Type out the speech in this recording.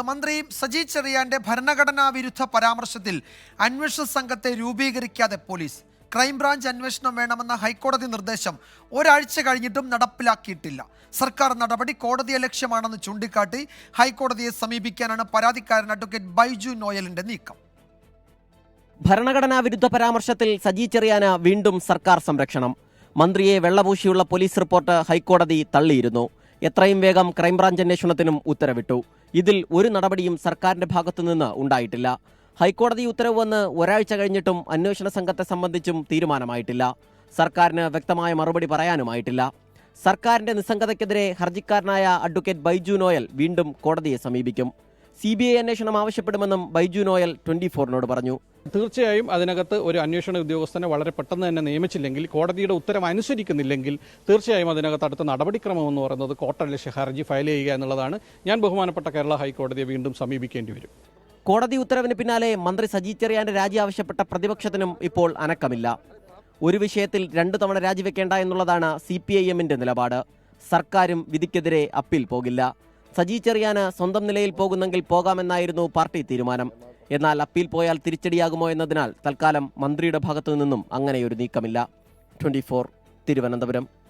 മന്ത്രി സജി ചെറിയാന്റെ ഭരണഘടനാ വിരുദ്ധ പരാമർശത്തിൽ അന്വേഷണ സംഘത്തെ രൂപീകരിക്കാതെ പോലീസ്. ക്രൈംബ്രാഞ്ച് അന്വേഷണം വേണമെന്ന ഹൈക്കോടതി നിർദ്ദേശം ഒരാഴ്ച കഴിഞ്ഞിട്ടും നടപ്പിലാക്കിയിട്ടില്ല. സർക്കാർ നടപടി കോടതിയെ ലക്ഷ്യമാണെന്ന് ചൂണ്ടിക്കാട്ടി ഹൈക്കോടതിയെ സമീപിക്കാനാണ് പരാതിക്കാരൻ അഡ്വക്കേറ്റ് ബൈജു നോയലിന്റെ നീക്കം. ഭരണഘടനാ വിരുദ്ധ പരാമർശത്തിൽ സജി ചെറിയാന വീണ്ടും സർക്കാർ സംരക്ഷണം. മന്ത്രിയെ വെള്ളപൂശിയുള്ള പോലീസ് റിപ്പോർട്ട് ഹൈക്കോടതി തള്ളിയിരുന്നു. എത്രയും വേഗം ക്രൈംബ്രാഞ്ച് അന്വേഷണത്തിനും ഉത്തരവിട്ടു. ഇതിൽ ഒരു നടപടിയും സർക്കാരിന്റെ ഭാഗത്തുനിന്ന് ഉണ്ടായിട്ടില്ല. ഹൈക്കോടതി ഉത്തരവ് വന്ന് ഒരാഴ്ച കഴിഞ്ഞിട്ടും അന്വേഷണ സംഘത്തെ സംബന്ധിച്ചും തീരുമാനമായിട്ടില്ല. സർക്കാരിന് വ്യക്തമായ മറുപടി പറയാനുമായിട്ടില്ല. സർക്കാരിന്റെ നിസ്സംഗതയ്ക്കെതിരെ ഹർജിക്കാരനായ അഡ്വക്കേറ്റ് ബൈജു നോയൽ വീണ്ടും കോടതിയെ സമീപിക്കും. സി ബി ഐ അന്വേഷണം ആവശ്യപ്പെടുമെന്നും ബൈജു നോയൽ ട്വന്റി ഫോറിനോട് പറഞ്ഞു. തീർച്ചയായും അതിനകത്ത് ഒരു അന്വേഷണ ഉദ്യോഗസ്ഥനെ വളരെ പെട്ടെന്ന് തന്നെ നിയമിച്ചില്ലെങ്കിൽ കോടതിയുടെ ഉത്തരവ് അനുസരിക്കുന്നില്ലെങ്കിൽ തീർച്ചയായും അതിനകത്ത് അടുത്ത നടപടിക്രമം എന്ന് പറയുന്നത് കോർട്ടലക്ഷ്യ ഹർജി ഫയൽ ചെയ്യുക എന്നുള്ളതാണ്. ഞാൻ ബഹുമാനപ്പെട്ട കേരള ഹൈക്കോടതിയെ വീണ്ടും സമീപിക്കേണ്ടി വരും. കോടതി ഉത്തരവിന് പിന്നാലെ മന്ത്രി സജി ചെറിയാന്റെ രാജി ആവശ്യപ്പെട്ട പ്രതിപക്ഷത്തിനും ഇപ്പോൾ അനക്കമില്ല. ഒരു വിഷയത്തിൽ രണ്ടു തവണ രാജിവെക്കേണ്ട എന്നുള്ളതാണ് സി പി ഐ എമ്മിന്റെ നിലപാട്. സർക്കാരും വിധിക്കെതിരെ അപ്പീൽ പോകില്ല. സജി ചെറിയാന് സ്വന്തം നിലയിൽ പോകുന്നെങ്കിൽ പോകാമെന്നായിരുന്നു പാർട്ടി തീരുമാനം. എന്നാൽ അപ്പീൽ പോയാൽ തിരിച്ചടിയാകുമോ എന്നതിനാൽ തൽക്കാലം മന്ത്രിയുടെ ഭാഗത്തു നിന്നും അങ്ങനെയൊരു നീക്കമില്ല. ട്വന്റി തിരുവനന്തപുരം.